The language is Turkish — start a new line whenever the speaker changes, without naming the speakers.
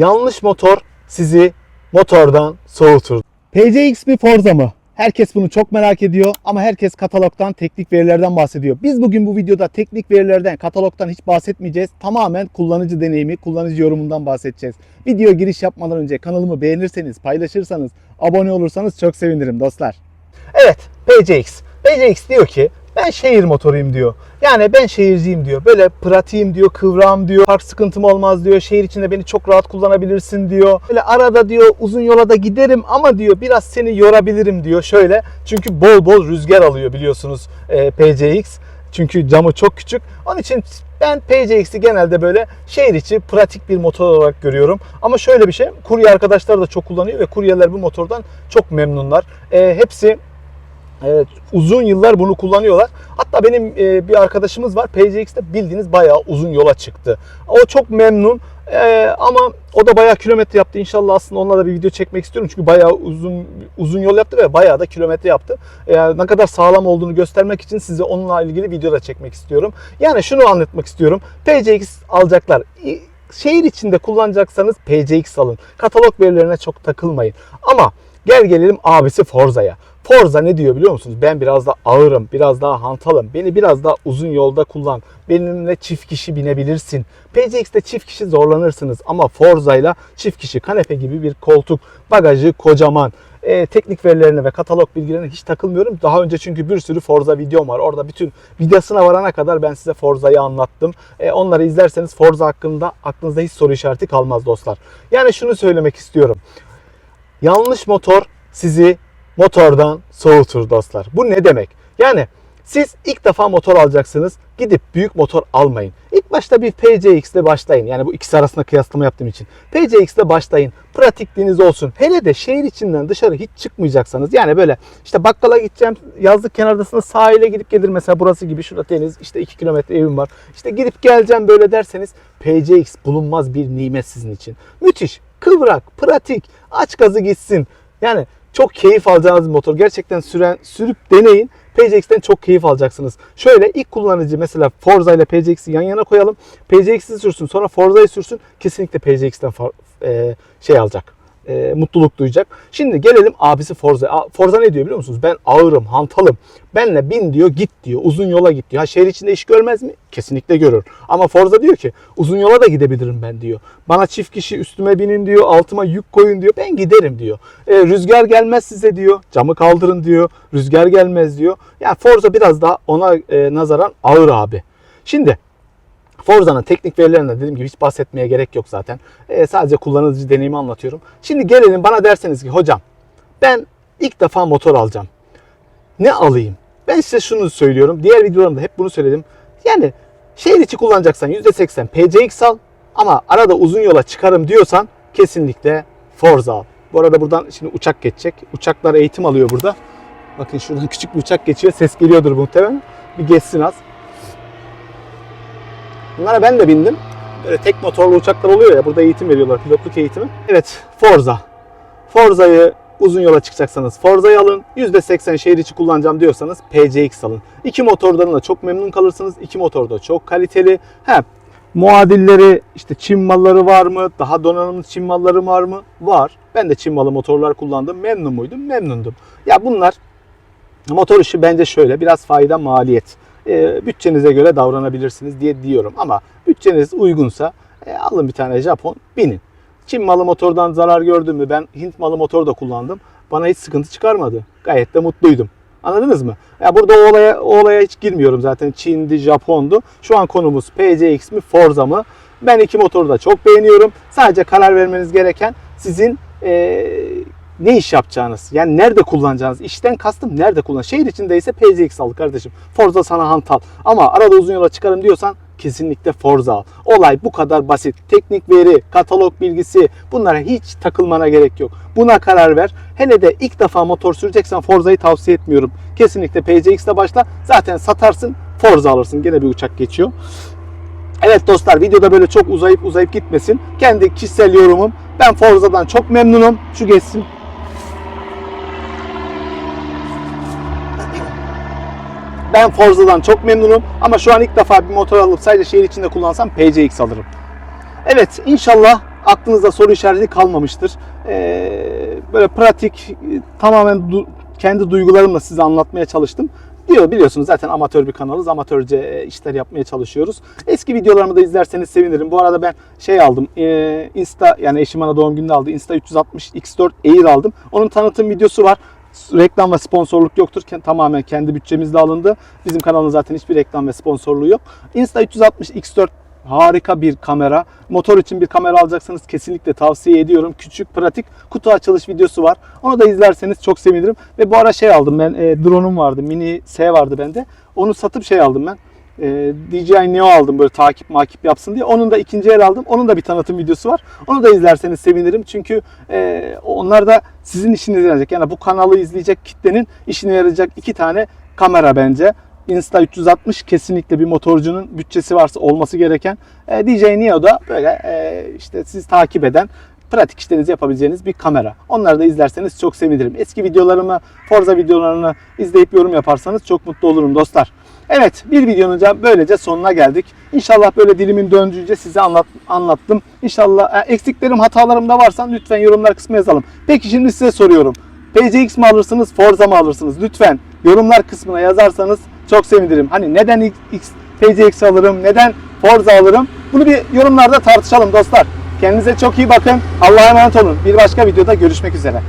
Yanlış motor sizi motordan soğutur. PCX mi Forza mı? Herkes bunu çok merak ediyor ama herkes katalogdan, teknik verilerden bahsediyor. Biz bugün bu videoda teknik verilerden, katalogdan hiç bahsetmeyeceğiz. Tamamen kullanıcı deneyimi, kullanıcı yorumundan bahsedeceğiz. Video giriş yapmadan önce kanalımı beğenirseniz, paylaşırsanız, abone olursanız çok sevinirim dostlar. Evet, PCX. PCX diyor ki ben şehir motoruyum diyor. Yani ben şehirciyim diyor. Böyle pratiğim diyor, kıvrağım diyor. Park sıkıntım olmaz diyor. Şehir içinde beni çok rahat kullanabilirsin diyor. Böyle arada diyor uzun yola da giderim ama diyor biraz seni yorabilirim diyor. Şöyle çünkü bol bol rüzgar alıyor biliyorsunuz e, PCX. Çünkü camı çok küçük. Onun için ben PCX'i genelde böyle şehir içi pratik bir motor olarak görüyorum. Ama şöyle bir şey, kurye arkadaşlar da çok kullanıyor ve kuryeler bu motordan çok memnunlar. E, hepsi Evet, uzun yıllar bunu kullanıyorlar. Hatta benim e, bir arkadaşımız var. PCX'te bildiğiniz bayağı uzun yola çıktı. O çok memnun. E, ama o da bayağı kilometre yaptı. İnşallah aslında onunla da bir video çekmek istiyorum. Çünkü bayağı uzun uzun yol yaptı ve bayağı da kilometre yaptı. E, ne kadar sağlam olduğunu göstermek için size onunla ilgili video da çekmek istiyorum. Yani şunu anlatmak istiyorum. PCX alacaklar. Şehir içinde kullanacaksanız PCX alın. Katalog verilerine çok takılmayın. Ama gel gelelim abisi Forza'ya. Forza ne diyor biliyor musunuz? Ben biraz da ağırım, biraz daha hantalım. Beni biraz daha uzun yolda kullan. Benimle çift kişi binebilirsin. PCX'te çift kişi zorlanırsınız ama Forza'yla çift kişi kanepe gibi bir koltuk, bagajı kocaman. E, teknik verilerine ve katalog bilgilerine hiç takılmıyorum. Daha önce çünkü bir sürü Forza videom var. Orada bütün videosuna varana kadar ben size Forza'yı anlattım. E, onları izlerseniz Forza hakkında aklınızda hiç soru işareti kalmaz dostlar. Yani şunu söylemek istiyorum. Yanlış motor sizi motordan soğutur dostlar. Bu ne demek? Yani siz ilk defa motor alacaksınız. Gidip büyük motor almayın. İlk başta bir PCX ile başlayın. Yani bu ikisi arasında kıyaslama yaptığım için. PCX ile başlayın. Pratikliğiniz olsun. Hele de şehir içinden dışarı hiç çıkmayacaksanız. Yani böyle işte bakkala gideceğim. Yazlık kenardasında sahile gidip gelir. Mesela burası gibi şurada deniz. işte 2 kilometre evim var. İşte gidip geleceğim böyle derseniz PCX bulunmaz bir nimet sizin için. Müthiş. Kıvrak, pratik. Aç gazı gitsin. Yani çok keyif alacağınız bir motor. Gerçekten süren, sürüp deneyin. PCX'ten çok keyif alacaksınız. Şöyle ilk kullanıcı mesela Forza ile PCX'i yan yana koyalım. PCX'i sürsün sonra Forza'yı sürsün. Kesinlikle PCX'ten e, şey alacak. E, mutluluk duyacak. Şimdi gelelim abisi Forza. Forza ne diyor biliyor musunuz? Ben ağırım, hantalım. Benle bin diyor, git diyor. Uzun yola git diyor. Ha şehir içinde iş görmez mi? Kesinlikle görür. Ama Forza diyor ki uzun yola da gidebilirim ben diyor. Bana çift kişi üstüme binin diyor. Altıma yük koyun diyor. Ben giderim diyor. E, rüzgar gelmez size diyor. Camı kaldırın diyor. Rüzgar gelmez diyor. Yani Forza biraz daha ona e, nazaran ağır abi. Şimdi Forza'nın teknik verilerinden dediğim gibi hiç bahsetmeye gerek yok zaten. E, sadece kullanıcı deneyimi anlatıyorum. Şimdi gelelim bana derseniz ki hocam ben ilk defa motor alacağım. Ne alayım? Ben size şunu söylüyorum. Diğer videolarımda hep bunu söyledim. Yani şehir içi kullanacaksan %80 PCX al ama arada uzun yola çıkarım diyorsan kesinlikle Forza al. Bu arada buradan şimdi uçak geçecek. Uçaklar eğitim alıyor burada. Bakın şuradan küçük bir uçak geçiyor. Ses geliyordur muhtemelen. Bir geçsin az. Bunlara ben de bindim. Böyle tek motorlu uçaklar oluyor ya. Burada eğitim veriyorlar. Pilotluk eğitimi. Evet. Forza. Forza'yı uzun yola çıkacaksanız Forza'yı alın. %80 şehir içi kullanacağım diyorsanız PCX alın. İki motordan da çok memnun kalırsınız. İki motor da çok kaliteli. He, muadilleri işte Çin malları var mı? Daha donanımlı Çin malları var mı? Var. Ben de Çin malı motorlar kullandım. Memnun muydum? Memnundum. Ya bunlar motor işi bence şöyle biraz fayda maliyet. E, bütçenize göre davranabilirsiniz diye diyorum ama bütçeniz uygunsa e, alın bir tane Japon binin. Çin malı motordan zarar gördüm mü? Ben Hint malı motor da kullandım. Bana hiç sıkıntı çıkarmadı. Gayet de mutluydum. Anladınız mı? Ya burada o olaya, o olaya hiç girmiyorum zaten. Çin'di, Japon'du. Şu an konumuz PCX mi, Forza mı? Ben iki motoru da çok beğeniyorum. Sadece karar vermeniz gereken sizin eee, ne iş yapacağınız. Yani nerede kullanacağınız. İşten kastım nerede kullan. Şehir içindeyse PCX al kardeşim. Forza sana hantal. Ama arada uzun yola çıkarım diyorsan kesinlikle Forza al. Olay bu kadar basit. Teknik veri, katalog bilgisi bunlara hiç takılmana gerek yok. Buna karar ver. Hele de ilk defa motor süreceksen Forza'yı tavsiye etmiyorum. Kesinlikle PCX ile başla. Zaten satarsın Forza alırsın. Gene bir uçak geçiyor. Evet dostlar videoda böyle çok uzayıp uzayıp gitmesin. Kendi kişisel yorumum. Ben Forza'dan çok memnunum. Şu geçsin. Ben Forza'dan çok memnunum ama şu an ilk defa bir motor alıp sadece şehir içinde kullansam PCX alırım. Evet inşallah aklınızda soru işareti kalmamıştır. Ee, böyle pratik, tamamen du- kendi duygularımla size anlatmaya çalıştım. Diyor biliyorsunuz zaten amatör bir kanalız. Amatörce e, işler yapmaya çalışıyoruz. Eski videolarımı da izlerseniz sevinirim. Bu arada ben şey aldım. e, Insta yani eşim bana doğum gününde aldı. Insta 360 X4 Air aldım. Onun tanıtım videosu var. Reklam ve sponsorluk yoktur. Tamamen kendi bütçemizle alındı. Bizim kanalın zaten hiçbir reklam ve sponsorluğu yok. Insta 360 X4 harika bir kamera. Motor için bir kamera alacaksanız kesinlikle tavsiye ediyorum. Küçük, pratik kutu açılış videosu var. Onu da izlerseniz çok sevinirim. Ve bu ara şey aldım ben. E, drone'um vardı. Mini S vardı bende. Onu satıp şey aldım ben. E, DJI Neo aldım böyle takip makip yapsın diye. Onun da ikinci el aldım. Onun da bir tanıtım videosu var. Onu da izlerseniz sevinirim. Çünkü e, onlar da sizin işinize yarayacak. Yani bu kanalı izleyecek kitlenin işine yarayacak iki tane kamera bence. Insta 360 kesinlikle bir motorcunun bütçesi varsa olması gereken. E, DJI Neo da böyle e, işte siz takip eden pratik işlerinizi yapabileceğiniz bir kamera. Onları da izlerseniz çok sevinirim. Eski videolarımı, Forza videolarını izleyip yorum yaparsanız çok mutlu olurum dostlar. Evet bir videonun da böylece sonuna geldik. İnşallah böyle dilimin döndüğünce size anlat, anlattım. İnşallah e, eksiklerim hatalarım da varsa lütfen yorumlar kısmına yazalım. Peki şimdi size soruyorum. PCX mi alırsınız Forza mı alırsınız? Lütfen yorumlar kısmına yazarsanız çok sevinirim. Hani neden X, PCX alırım, neden Forza alırım? Bunu bir yorumlarda tartışalım dostlar. Kendinize çok iyi bakın. Allah'a emanet olun. Bir başka videoda görüşmek üzere.